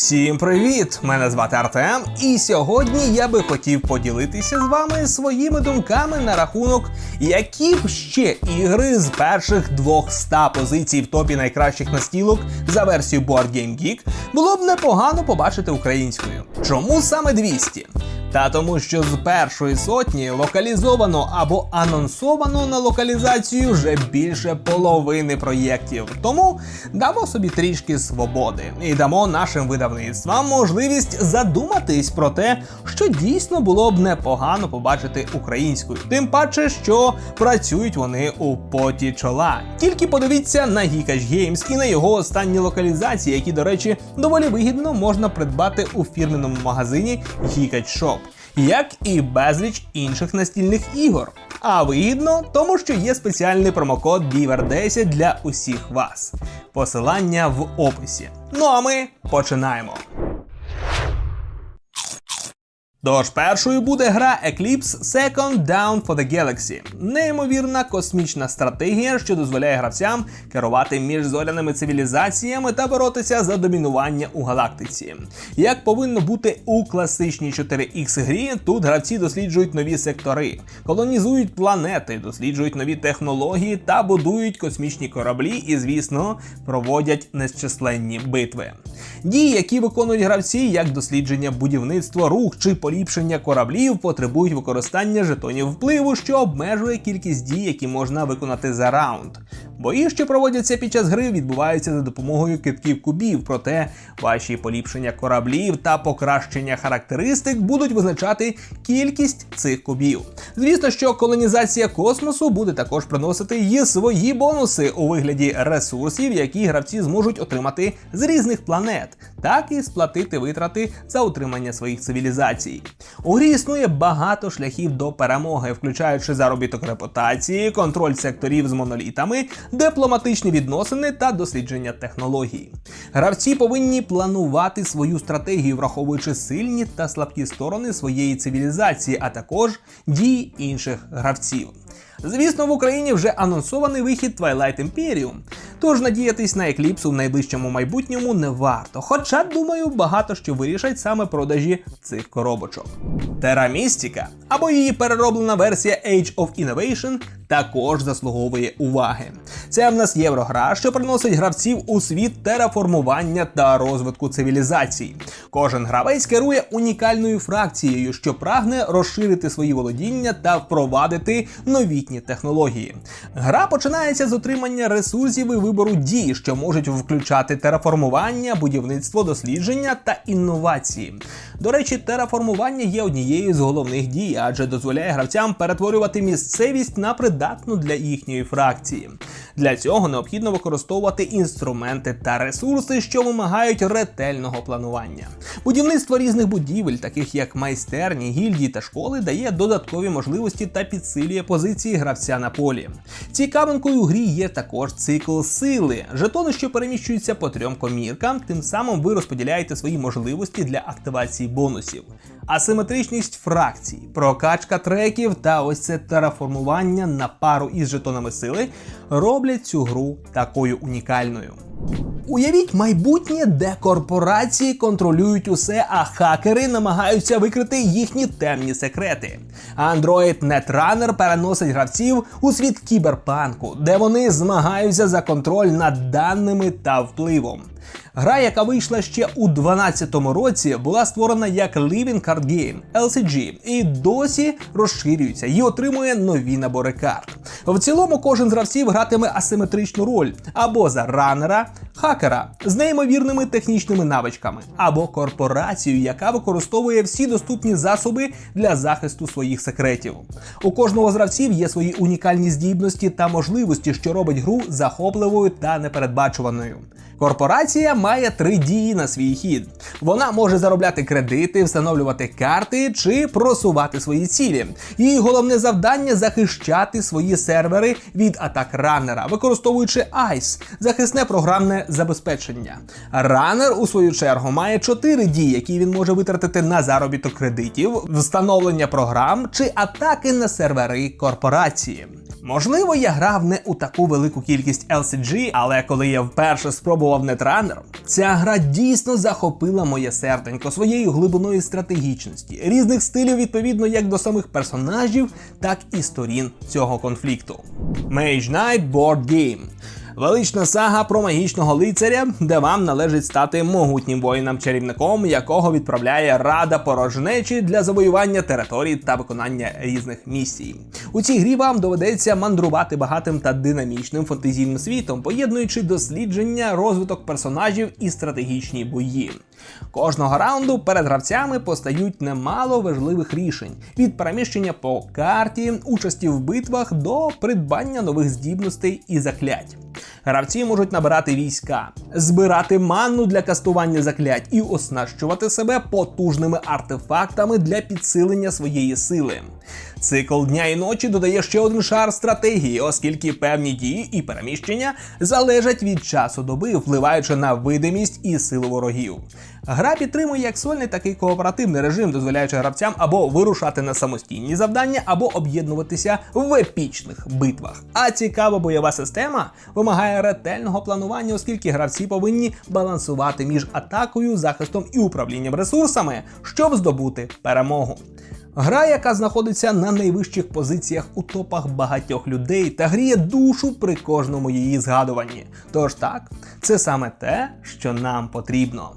Всім привіт! Мене звати Артем, і сьогодні я би хотів поділитися з вами своїми думками на рахунок, які б ще ігри з перших 200 позицій в топі найкращих настілок за версією Board Game Geek було б непогано побачити українською. Чому саме 200? Та тому, що з першої сотні локалізовано або анонсовано на локалізацію вже більше половини проєктів. Тому дамо собі трішки свободи і дамо нашим видавництвам можливість задуматись про те, що дійсно було б непогано побачити українською. Тим паче, що працюють вони у поті чола. Тільки подивіться на Geekash Games і на його останні локалізації, які, до речі, доволі вигідно можна придбати у фірменому магазині Geekash Shop як і безліч інших настільних ігор. А вигідно, тому що є спеціальний промокод BIVER10 для усіх вас. Посилання в описі. Ну а ми починаємо. Тож першою буде гра Eclipse Second Down for the Galaxy. Неймовірна космічна стратегія, що дозволяє гравцям керувати між зоряними цивілізаціями та боротися за домінування у галактиці. Як повинно бути у класичній 4X грі, тут гравці досліджують нові сектори, колонізують планети, досліджують нові технології та будують космічні кораблі і, звісно, проводять незчисленні битви. Дії, які виконують гравці, як дослідження, будівництво, рух чи поліпшення кораблів, потребують використання жетонів впливу, що обмежує кількість дій, які можна виконати за раунд. Бої, що проводяться під час гри, відбуваються за допомогою китків кубів, проте ваші поліпшення кораблів та покращення характеристик будуть визначати кількість цих кубів. Звісно, що колонізація космосу буде також приносити її свої бонуси у вигляді ресурсів, які гравці зможуть отримати з різних планет, так і сплатити витрати за утримання своїх цивілізацій. У грі існує багато шляхів до перемоги, включаючи заробіток репутації, контроль секторів з монолітами, дипломатичні відносини та дослідження технологій. Гравці повинні планувати свою стратегію, враховуючи сильні та слабкі сторони своєї цивілізації, а також дії інших гравців. Звісно, в Україні вже анонсований вихід Twilight Imperium, тож надіятись на екліпсу в найближчому майбутньому не варто. Хоча, думаю, багато що вирішать саме продажі цих коробочок. Terra Mystica, або її перероблена версія Age of Innovation, також заслуговує уваги. Це в нас єврогра, що приносить гравців у світ тераформування та розвитку цивілізацій. Кожен гравець керує унікальною фракцією, що прагне розширити свої володіння та впровадити новітні технології. Гра починається з отримання ресурсів і вибору дій, що можуть включати тераформування, будівництво дослідження та інновації. До речі, тераформування є однією з головних дій, адже дозволяє гравцям перетворювати місцевість на придатну для їхньої фракції. Для цього необхідно використовувати інструменти та ресурси, що вимагають ретельного планування. Будівництво різних будівель, таких як майстерні, гільдії та школи, дає додаткові можливості та підсилює позиції гравця на полі. Цікавинкою у грі є також цикл сили, жетони, що переміщуються по трьом коміркам, тим самим ви розподіляєте свої можливості для активації бонусів. Асиметричність фракцій, прокачка треків та ось це тераформування на пару із жетонами сили роблять цю гру такою унікальною. Уявіть майбутнє, де корпорації контролюють усе, а хакери намагаються викрити їхні темні секрети. Android Netrunner переносить гравців у світ кіберпанку, де вони змагаються за контроль над даними та впливом. Гра, яка вийшла ще у 2012 році, була створена як Living Card Game LCG і досі розширюється і отримує нові набори карт. В цілому кожен з гравців гратиме асиметричну роль або за ранера, хакера з неймовірними технічними навичками, або корпорацію, яка використовує всі доступні засоби для захисту своїх секретів. У кожного з гравців є свої унікальні здібності та можливості, що робить гру захопливою та непередбачуваною. Корпорація має три дії на свій хід. Вона може заробляти кредити, встановлювати карти чи просувати свої цілі. Її головне завдання захищати свої сервери від атак раннера, використовуючи ICE – захисне програмне забезпечення. Раннер, у свою чергу, має чотири дії, які він може витратити на заробіток кредитів, встановлення програм чи атаки на сервери корпорації. Можливо, я грав не у таку велику кількість LCG, але коли я вперше спробував Netrunner, ця гра дійсно захопила моє серденько своєю глибиною стратегічності, різних стилів відповідно як до самих персонажів, так і сторін цього конфлікту. Mage Knight Board Game Велична сага про магічного лицаря, де вам належить стати могутнім воїном-чарівником, якого відправляє рада порожнечі для завоювання територій та виконання різних місій. У цій грі вам доведеться мандрувати багатим та динамічним фантазійним світом, поєднуючи дослідження, розвиток персонажів і стратегічні бої. Кожного раунду перед гравцями постають немало важливих рішень: від переміщення по карті, участі в битвах до придбання нових здібностей і заклять. Гравці можуть набирати війська, збирати манну для кастування заклять і оснащувати себе потужними артефактами для підсилення своєї сили. Цикл дня і ночі додає ще один шар стратегії, оскільки певні дії і переміщення залежать від часу доби, впливаючи на видимість і силу ворогів. Гра підтримує як сольний, так і кооперативний режим, дозволяючи гравцям або вирушати на самостійні завдання, або об'єднуватися в епічних битвах. А цікава бойова система вимагає ретельного планування, оскільки гравці повинні балансувати між атакою, захистом і управлінням ресурсами, щоб здобути перемогу. Гра, яка знаходиться на найвищих позиціях у топах багатьох людей та гріє душу при кожному її згадуванні. Тож так, це саме те, що нам потрібно.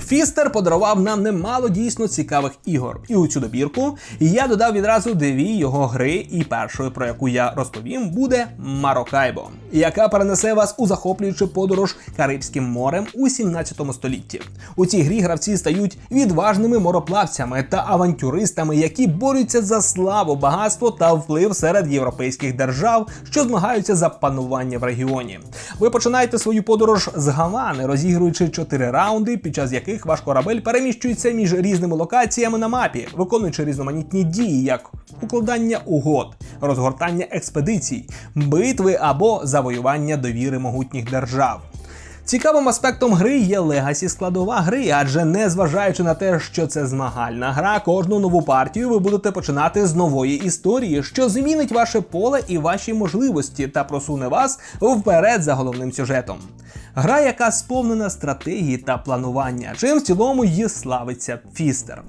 Фістер подарував нам немало дійсно цікавих ігор, і у цю добірку я додав відразу дві його гри, і першою, про яку я розповім, буде Марокайбо, яка перенесе вас у захоплюючу подорож Карибським морем у 17 столітті. У цій грі гравці стають відважними мороплавцями та авантюристами, які борються за славу, багатство та вплив серед європейських держав, що змагаються за панування в регіоні. Ви починаєте свою подорож з Гавани, розігруючи чотири раунди, під час яких ваш корабель переміщується між різними локаціями на мапі, виконуючи різноманітні дії, як укладання угод, розгортання експедицій, битви або завоювання довіри могутніх держав. Цікавим аспектом гри є легасі складова гри, адже не зважаючи на те, що це змагальна гра, кожну нову партію ви будете починати з нової історії, що змінить ваше поле і ваші можливості та просуне вас вперед за головним сюжетом. Гра, яка сповнена стратегії та планування, чим в цілому її славиться Фістер.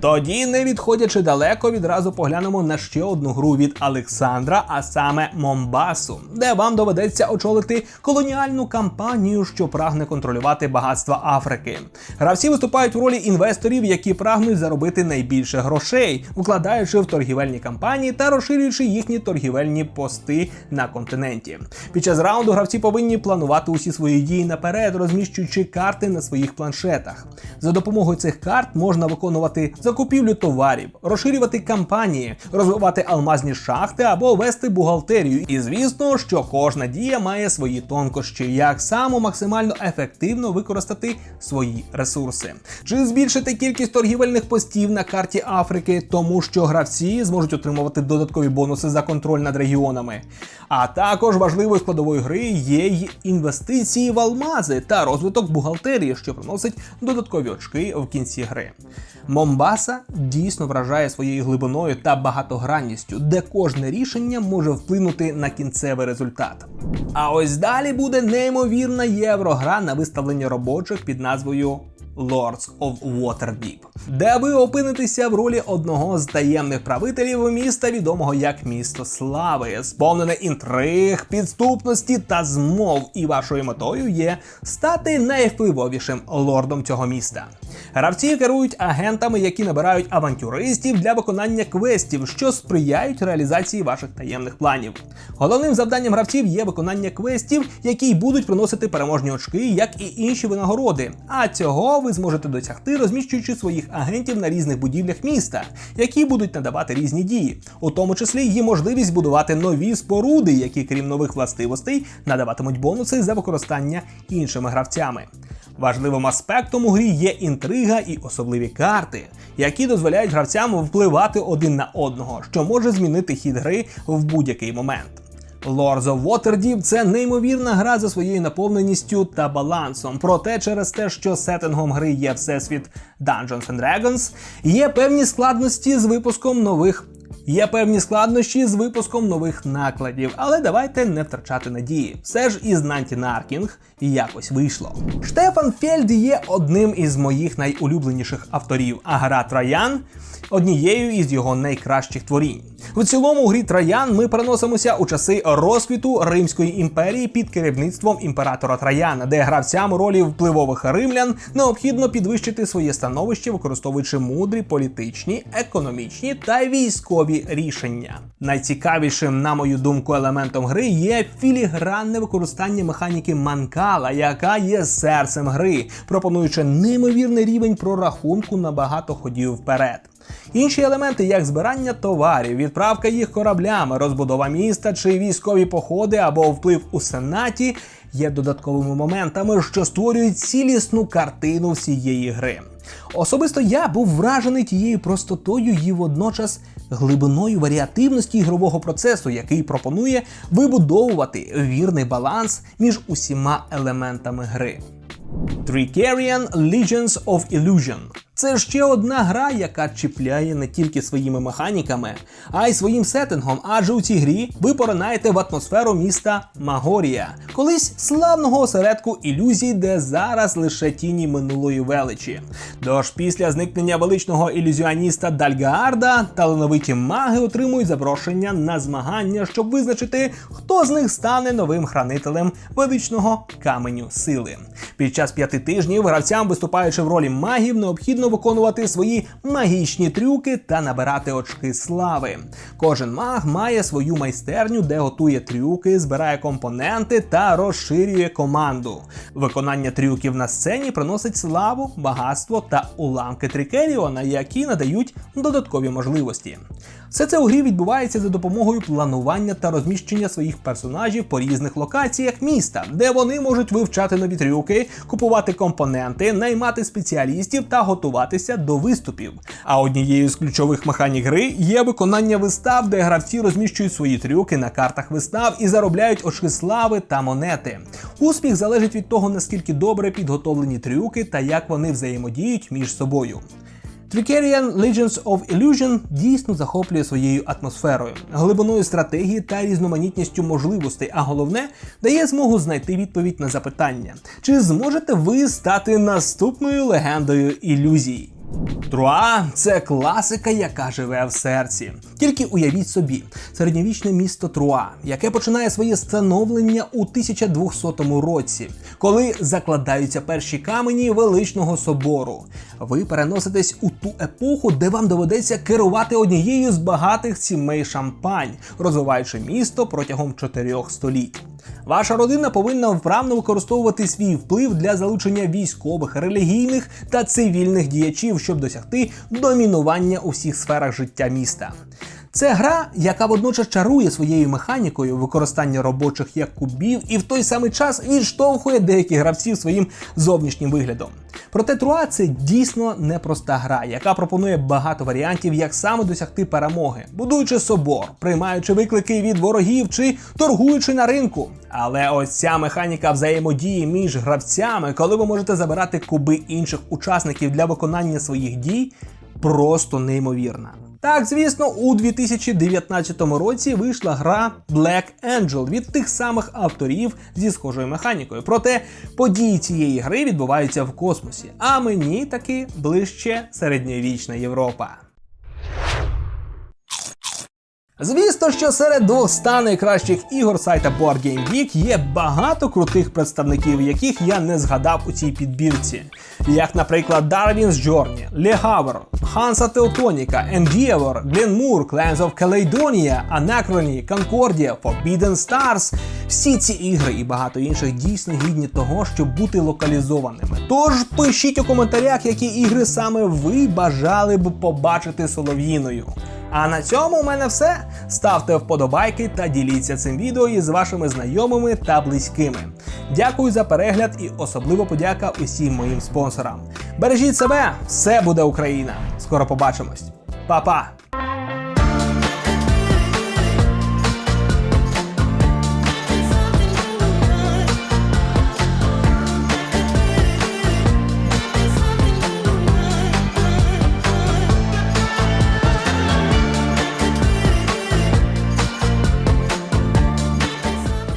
Тоді, не відходячи далеко, відразу поглянемо на ще одну гру від Олександра, а саме Момбасу, де вам доведеться очолити колоніальну кампанію, що прагне контролювати багатства Африки. Гравці виступають в ролі інвесторів, які прагнуть заробити найбільше грошей, вкладаючи в торгівельні кампанії та розширюючи їхні торгівельні пости на континенті. Під час раунду гравці повинні планувати усі свої дії наперед, розміщуючи карти на своїх планшетах. За допомогою цих карт можна виконувати закупівлю товарів, розширювати кампанії, розвивати алмазні шахти або вести бухгалтерію. І звісно, що кожна дія має свої тонкощі, як само максимально ефективно використати свої ресурси, чи збільшити кількість торгівельних постів на карті Африки, тому що гравці зможуть отримувати додаткові бонуси за контроль над регіонами. А також важливою складовою гри є й інвестиції в алмази та розвиток бухгалтерії, що приносить додаткові очки в кінці гри. Момбаса дійсно вражає своєю глибиною та багатогранністю, де кожне рішення може вплинути на кінцевий результат. А ось далі буде неймовірна єврогра на виставлення робочих під назвою Lords of Waterdeep, де ви опинитеся в ролі одного з таємних правителів міста, відомого як місто слави, сповнене інтриг, підступності та змов. І вашою метою є стати найвпливовішим лордом цього міста. Гравці керують агентами, які набирають авантюристів для виконання квестів, що сприяють реалізації ваших таємних планів. Головним завданням гравців є виконання квестів, які будуть приносити переможні очки, як і інші винагороди. А цього ви зможете досягти, розміщуючи своїх агентів на різних будівлях міста, які будуть надавати різні дії, у тому числі є можливість будувати нові споруди, які, крім нових властивостей, надаватимуть бонуси за використання іншими гравцями. Важливим аспектом у грі є інтрига і особливі карти, які дозволяють гравцям впливати один на одного, що може змінити хід гри в будь-який момент. Lords of Waterdeep – це неймовірна гра за своєю наповненістю та балансом. Проте через те, що сеттингом гри є всесвіт Dungeons and Dragons, є певні складності з випуском нових Є певні складнощі з випуском нових накладів, але давайте не втрачати надії. Все ж із Нанті Наркінг якось вийшло. Штефан Фельд є одним із моїх найулюбленіших авторів, а гра Троян однією із його найкращих творінь. В цілому у грі Троян ми переносимося у часи розквіту Римської імперії під керівництвом імператора Трояна, де гравцям ролі впливових римлян необхідно підвищити своє становище, використовуючи мудрі політичні, економічні та військові рішення. Найцікавішим, на мою думку, елементом гри є філігранне використання механіки Манкала, яка є серцем гри, пропонуючи неймовірний рівень прорахунку на багато ходів вперед. Інші елементи, як збирання товарів, відправка їх кораблями, розбудова міста чи військові походи або вплив у сенаті, є додатковими моментами, що створюють цілісну картину всієї гри. Особисто я був вражений тією простотою і водночас глибиною варіативності ігрового процесу, який пропонує вибудовувати вірний баланс між усіма елементами гри. Tricarian Legions of Illusion це ще одна гра, яка чіпляє не тільки своїми механіками, а й своїм сеттингом, адже у цій грі ви поринаєте в атмосферу міста Магорія, колись славного осередку ілюзій, де зараз лише тіні минулої величі. Тож після зникнення величного ілюзіоніста Дальгаарда талановиті маги отримують запрошення на змагання, щоб визначити, хто з них стане новим хранителем величного каменю сили. Під час п'яти тижнів гравцям, виступаючи в ролі магів, необхідно виконувати свої магічні трюки та набирати очки слави. Кожен маг має свою майстерню, де готує трюки, збирає компоненти та розширює команду. Виконання трюків на сцені приносить славу, багатство та уламки Трикеріона, які надають додаткові можливості. Все це у грі відбувається за допомогою планування та розміщення своїх персонажів по різних локаціях міста, де вони можуть вивчати нові трюки, купувати компоненти, наймати спеціалістів та готуватися до виступів. А однією з ключових механік гри є виконання вистав, де гравці розміщують свої трюки на картах вистав і заробляють очки слави та монети. Успіх залежить від того, наскільки добре підготовлені трюки та як вони взаємодіють між собою. Tricarian Legends of Illusion дійсно захоплює своєю атмосферою, глибиною стратегії та різноманітністю можливостей, а головне дає змогу знайти відповідь на запитання: чи зможете ви стати наступною легендою ілюзій? Труа це класика, яка живе в серці. Тільки уявіть собі, середньовічне місто Труа, яке починає своє становлення у 1200 році, коли закладаються перші камені величного собору. Ви переноситесь у ту епоху, де вам доведеться керувати однією з багатих сімей шампань, розвиваючи місто протягом чотирьох століть. Ваша родина повинна вправно використовувати свій вплив для залучення військових, релігійних та цивільних діячів, щоб досягти домінування у всіх сферах життя міста. Це гра, яка водночас чарує своєю механікою використання робочих як кубів, і в той самий час відштовхує деяких гравців своїм зовнішнім виглядом. Проте Труа це дійсно непроста гра, яка пропонує багато варіантів, як саме досягти перемоги, будуючи собор, приймаючи виклики від ворогів чи торгуючи на ринку. Але ось ця механіка взаємодії між гравцями, коли ви можете забирати куби інших учасників для виконання своїх дій, просто неймовірна. Так, звісно, у 2019 році вийшла гра Black Angel від тих самих авторів зі схожою механікою. Проте події цієї гри відбуваються в космосі, а мені таки ближче середньовічна Європа. Звісно, що серед 200 найкращих ігор сайта BoardGameGeek є багато крутих представників, яких я не згадав у цій підбірці. Як, наприклад, Darwin's Journey, Le Havre, Hansa Teutonica, Endeavor, Glenmoor, Clans of Caledonia, Anachrony, Concordia, Forbidden Stars. Всі ці ігри і багато інших дійсно гідні того, щоб бути локалізованими. Тож пишіть у коментарях, які ігри саме ви бажали б побачити солов'їною. А на цьому у мене все. Ставте вподобайки та діліться цим відео із вашими знайомими та близькими. Дякую за перегляд і особливо подяка усім моїм спонсорам. Бережіть себе, все буде Україна! Скоро побачимось, Па-па!